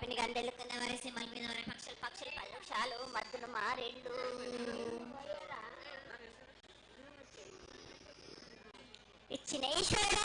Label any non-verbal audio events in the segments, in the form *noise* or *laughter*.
కపిని గందెలు కింద వరేసి మల మీద వరే పక్షులు పక్షులు పల్లక్షాలు మద్దులు మారేళ్ళు. ఇచ్చిన ఈశ్వరుడా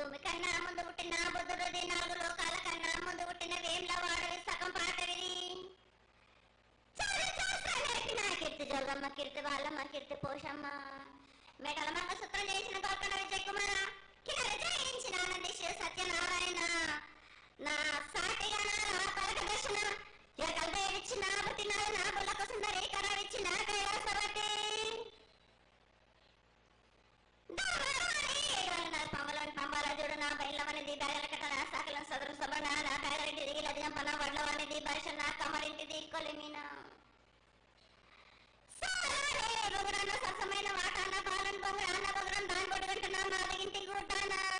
భూమి కన్నా ముందు పుట్టిన బుద్ధుడిది నాలుగు లోకాల కన్నా ముందు పుట్టిన వేమ్ల వాడవి సగం పాట విని నా కీర్తి జోగమ్మ కీర్తి వాళ్ళమ్మ కీర్తి పోషమ్మ. మెడల మంగసూత్రం చేసిన గోకణ విజయ్ కుమార కిన్నర జయించిన ఆనందేశ్వర సత్యనారాయణ. నా సాటిగా నా పరక దర్శన. ఎగల్ వేవిచ్చిన పుట్టిన నా బుల్లకు సుందరి కరవిచ్చిన కైలాసవతి వడ్లవనిది బర్ష నా కమరింటిది కొలిమిన బొగరన్న సరసమైన వాటాన పాలన బొగరన్న బొగరం దాని బొడుగంటున్న మాదిగింటి గుట్టాన పెద్దమరంటి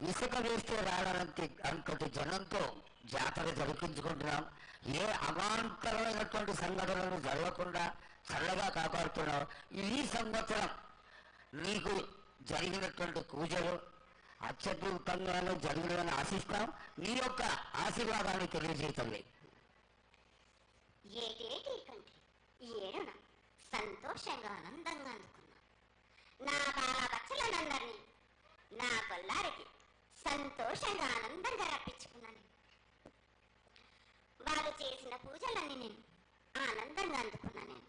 ఇసుక వేస్తే రావడానికి అంతటి జనంతో జాతర జరిపించుకుంటున్నాం. ఏ అవాంతరమైనటువంటి సంఘటనలు జరగకుండా చల్లగా కాపాడుతున్నాం. ఈ సంవత్సరం నీకు జరిగినటువంటి పూజలు అత్యద్భుతంగానే జరిగినని ఆశిస్తాం. నీ యొక్క ఆశీర్వాదాన్ని తెలియజేయండి. ఏటేటి ఈ ఏడున సంతోషంగా ఆనందంగా అందుకున్నా. నా బాల బచ్చలనందరినీ నా కొల్లారికి సంతోషంగా ఆనందంగా రప్పించుకున్నాను. వారు చేసిన పూజలన్నీ నేను ఆనందంగా అందుకున్నాను నేను.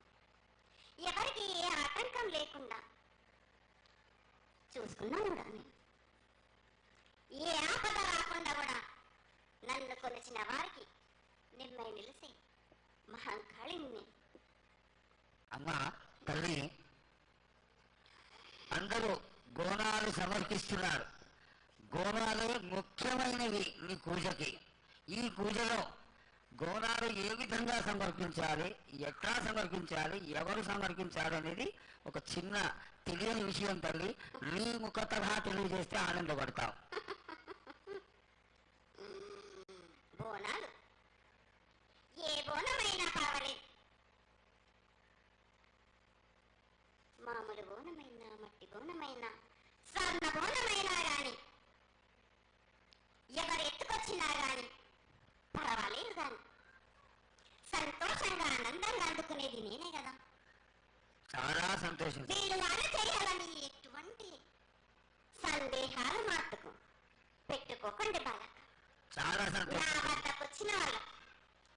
ఎవరికి ఏ ఆటంకం లేకుండా చూసుకున్నాను కూడా నేను. ఏ ఆపద రాకుండా కూడా నన్ను కొలిచిన వారికి నిమ్మై నిలిసి మహంకాళిని. అమ్మ తల్లి అందరూ గోనాలు సమర్పిస్తున్నారు. గోనాలు ముఖ్యమైనవి మీ పూజకి. ఈ పూజలో గోనాలు ఏ విధంగా సమర్పించాలి ఎట్లా సమర్పించాలి ఎవరు సమర్పించాలి అనేది ఒక చిన్న తెలియని విషయం తల్లి. నీ ముఖతహా తెలియజేస్తే ఆనందపడతాం. బోనాలు. ఏ బోనమైనా పర్వాలేదు మామూలు బోనమైనా మట్టి బోనమైనా స్వర్ణ బోనమైనా గాని ఎత్తుకొచ్చినా గాని పర్వాలేదు గాని. సంతోషంగా ఆనందంగా అందుకునేది నేనే కదా. చాలా సంతోషం. సంతోషించు వీలుగానే చేయాలని ఎటువంటి సందేహాలు మాత్రకు పెట్టుకోకండి బాలక. చాలా నా సంతోషం వద్దకు వచ్చిన వాళ్ళు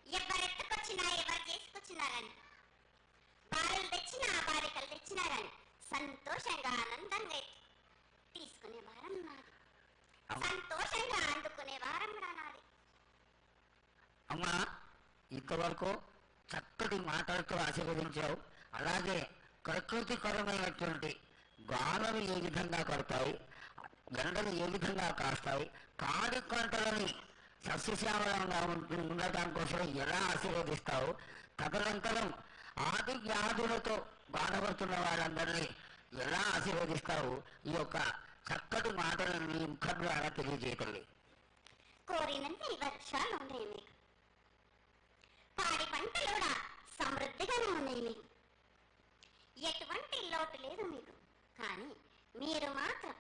ఎవరెత్తుకొచ్చినా ఎవరు చేసుకొచ్చినా గాని బాలులు తెచ్చినా బాలికలు తెచ్చినా గాని సంతోషంగా ఆనందంగా తీసుకునే వారం నాది అవును. సంతోషంగా అందుకునే వారం కూడా నాది అమ్మా ఇంతవరకు చక్కటి మాటలతో ఆశీర్వదించావు. అలాగే ప్రకృతికరమైనటువంటి గాలులు ఏ విధంగా కొడతాయి ఎండలు ఏ విధంగా కాస్తాయి కాడి పంటలని సస్యశ్యామలంగా ఉండటం కోసం ఎలా ఆశీర్వదిస్తావు? తదనంతరం ఆది వ్యాధులతో బాధపడుతున్న వారందరినీ ఎలా ఆశీర్వదిస్తావు? ఈ యొక్క చక్కటి మాటలను నీ ముఖం ద్వారా తెలియజేయగలి కోరినంత వర్షాలు ఉన్నాయి మీకు పాడి పంటలు కూడా సమృద్ధిగానే ఉన్నాయి మీకు ఎటువంటి లోటు లేదు మీకు. కానీ మీరు మాత్రం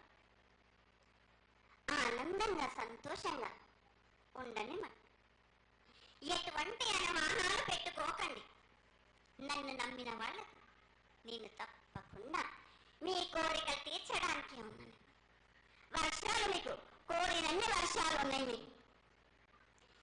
ఆనందంగా సంతోషంగా ఉండండి మరి. ఎటువంటి అనుమానాలు పెట్టుకోకండి. నన్ను నమ్మిన వాళ్ళకు నేను తప్పకుండా మీ కోరికలు తీర్చడానికి ఉన్నాను. వర్షాలు మీకు కోరినన్ని వర్షాలు ఉన్నాయి మీకు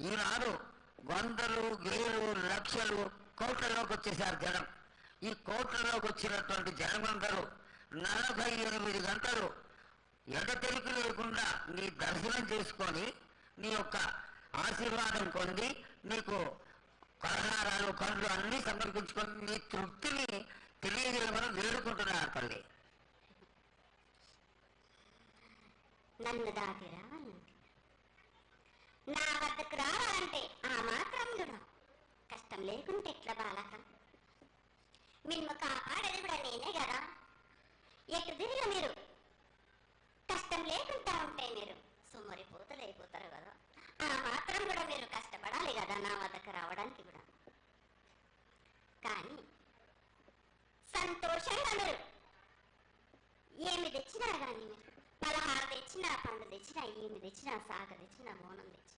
ఈనాడు వందలు వేలు లక్షలు కోట్లలోకి వచ్చేసారు జనం. ఈ కోట్లలోకి వచ్చినటువంటి జనమందరూ నలభై ఎనిమిది గంటలు ఎడతెరికి లేకుండా నీ దర్శనం చేసుకొని నీ యొక్క ఆశీర్వాదం పొంది నీకు పలహారాలు కళ్ళు అన్నీ సమర్పించుకొని నీ తృప్తిని తెలియజేయమని వేడుకుంటున్నారు తల్లి. నన్ను దాకిరా అక్కడికి రావాలంటే ఆ మాత్రం కూడా కష్టం లేకుంటే ఎట్లా బాలక? మిమ్మ కాపాడేది కూడా నేనే కదా? ఎటు తిరిగి మీరు. కష్టం లేకుండా ఉంటే మీరు సుమ్మరిపోతలైపోతారు కదా. ఆ మాత్రం కూడా మీరు కష్టపడాలి కదా నా వద్దకు రావడానికి కూడా. కానీ సంతోషంగా మీరు. ఏమి తెచ్చినా కానీ మీరు. పదహారు తెచ్చినా పండు తెచ్చినా ఏమి తెచ్చినా సాగ తెచ్చినా బోనం తెచ్చినా.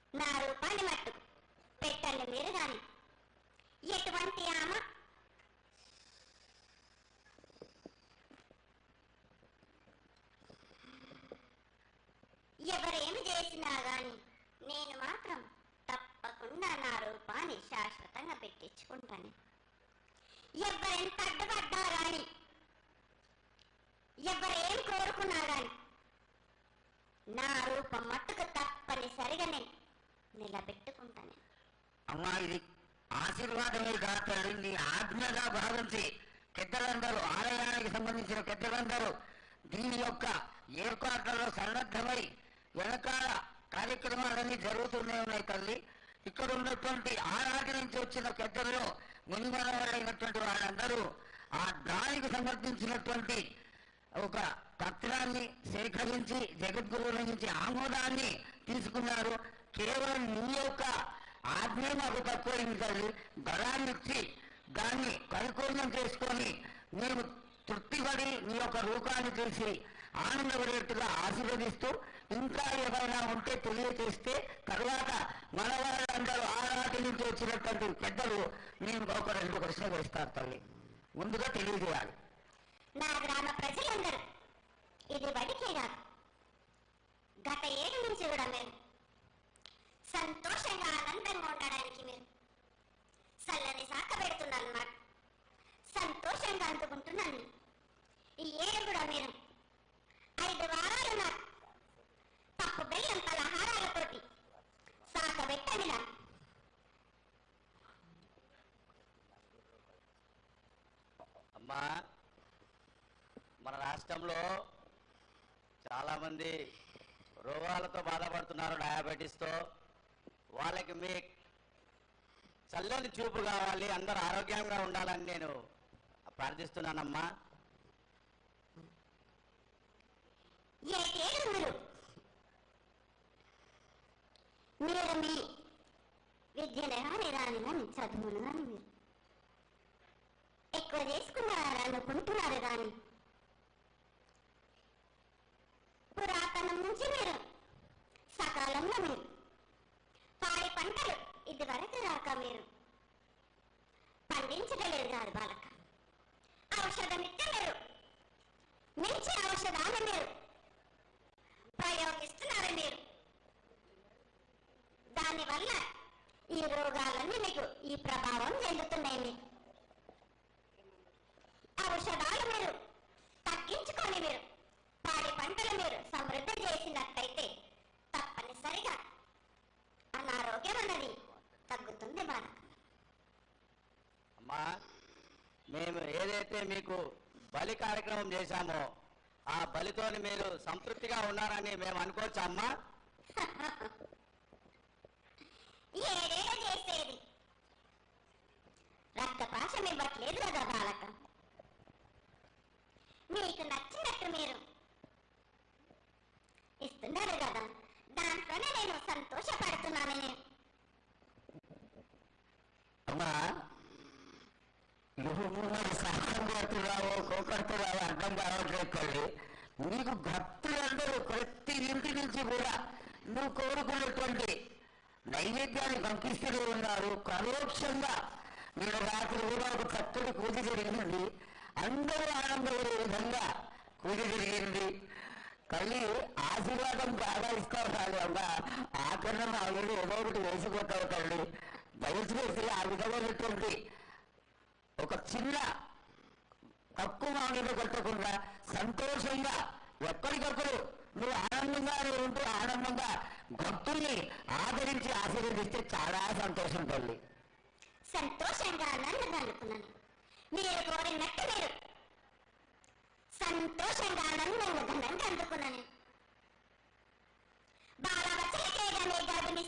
నా రూపాన్ని మట్టుకు. పెట్టండి మీరు కానీ ఎటువంటి ఆమె ఎవరేమి చేసినా గాని నేను మాత్రం తప్పకుండా నా రూపాన్ని శాశ్వతంగా పెట్టించుకుంటాను ఎవరెంత అడ్డుపడ్డా గాని ఎవరేం కోరుకున్నా గాని నా రూపం మట్టుకు తప్పనిసరిగా నేను నిలబెట్టుకుంటాను అమ్మా ఇది ఆశీర్వాదమే కాక నీ ఆజ్ఞగా భావించి పెద్దలందరూ ఆలయానికి సంబంధించిన పెద్దలందరూ దీని యొక్క ఏర్పాట్లలో సన్నద్ధమై వెనకాల కార్యక్రమాలన్నీ జరుగుతూనే ఉన్నాయి తల్లి. ఇక్కడ ఉన్నటువంటి ఆనాటి నుంచి వచ్చిన పెద్దల్లో మునిమనవరైనటువంటి వాళ్ళందరూ ఆ దానికి సమర్పించినటువంటి ఒక పత్రాన్ని సేకరించి జగద్గురువుల నుంచి ఆమోదాన్ని తీసుకున్నారు. కేవలం నీ యొక్క ఆజ్ఞ మాకు తక్కువైంది తల్లి బలాన్ని ఇచ్చి దాన్ని పరిపూర్ణం చేసుకొని మేము తృప్తిపడి నీ యొక్క రూపాన్ని చూసి ఆనందపడేట్టుగా ఆశీర్వదిస్తూ ఇంకా ఏమైనా ఉంటే తెలియచేస్తే తర్వాత మన వాళ్ళందరూ ఆనాటి నుంచి వచ్చినటువంటి పెద్దలు మేము ఒక రెండు ప్రశ్నలు వేస్తారు తల్లి. ముందుగా తెలియజేయాలి. నా గ్రామ ప్రజలందరూ ఇది బడికే కాదు. గత ఏడు నుంచి కూడా మేము సంతోషంగా ఆనందంగా ఉండడానికి మీరు చల్లని శాఖ పెడుతున్నాను నాకు సంతోషంగా అందుకుంటున్నాను ఈ కూడా మీరు ఐదు వారాలు నాకు పప్పు బెల్లం పలహారాలతోటి శాఖ పెట్టండి అమ్మా మన రాష్ట్రంలో చాలామంది రోగాలతో బాధపడుతున్నారు డయాబెటీస్తో. వాళ్ళకి మీ చల్లని చూపు కావాలి అందరూ ఆరోగ్యంగా ఉండాలని నేను ప్రార్థిస్తున్నానమ్మా. మీరు మీరు మీ విద్యను కానీ చదువును కానీ మీరు. ఎక్కువ చేసుకున్నారు అనుకుంటున్నారు కానీ. పురాతనం నుంచి మీరు సకాలంలో మీరు పంటలు. ఇదివరకు రాక మీరు. పండించగలేదు కాదు బాలక. ఔషధం ఇచ్చలేరు మంచి ఔషధాలు మీరు. ప్రయోగిస్తున్నారు మీరు. దానివల్ల ఈ రోగాలన్నీ మీకు ఈ ప్రభావం చెందుతున్నాయి మీకు. ఔషధాలు మీరు. తగ్గించుకొని మీరు. పాడి పంటలు మీరు సమృద్ధి చేసినట్టయితే తప్పనిసరిగా అనారోగ్యం అన్నది తగ్గుతుంది బాలక అమ్మా మేము ఏదైతే మీకు బలి కార్యక్రమం చేశామో. ఆ బలితోని మీరు సంతృప్తిగా ఉన్నారని మేము అనుకోవచ్చా *laughs* అమ్మా ఏడేడ చేసేది రక్తపాశం ఇవ్వట్లేదు కదా బాలక మీకు నచ్చినట్టు మీరు ఇస్తున్నారు కదా దాంట్లోనే నేను సంతోషపడుతున్నాను నేను అమ్మా నువ్వు మరి సహాయం కోరుతున్నావో కోకడుతున్నావో అర్థం కావట్లేదు తల్లి నీకు భక్తులందరూ ప్రతి ఇంటి నుంచి కూడా నువ్వు కోరుకున్నటువంటి నైవేద్యాన్ని పంపిస్తూనే ఉన్నారు. పరోక్షంగా నేను రాత్రి కూడా ఒక చక్కటి పూజ జరిగింది. అందరూ ఆనందపడే విధంగా పూజ జరిగింది. తల్లి ఆశీర్వాదం బాగా ఇస్తారు కాదు అమ్మా. ఆకరణ ఆల్రెడీ ఏదో ఒకటి వేసిపోతావు తల్లి దయచేసి ఆ విధమైనటువంటి ఒక చిన్న తక్కువ మామిద కొట్టకుండా సంతోషంగా ఎప్పటికప్పుడు నువ్వు ఆనందంగా ఉంటూ ఆనందంగా భక్తుల్ని ఆదరించి ఆశీర్వదిస్తే చాలా సంతోషం తల్లి. సంతోషంగా నన్ను మీరు కోరినట్టు మీరు. సంతోషంగా నన్ను అందుకున్నాను. బాలవచ్చలకే గాని గర్భిణీ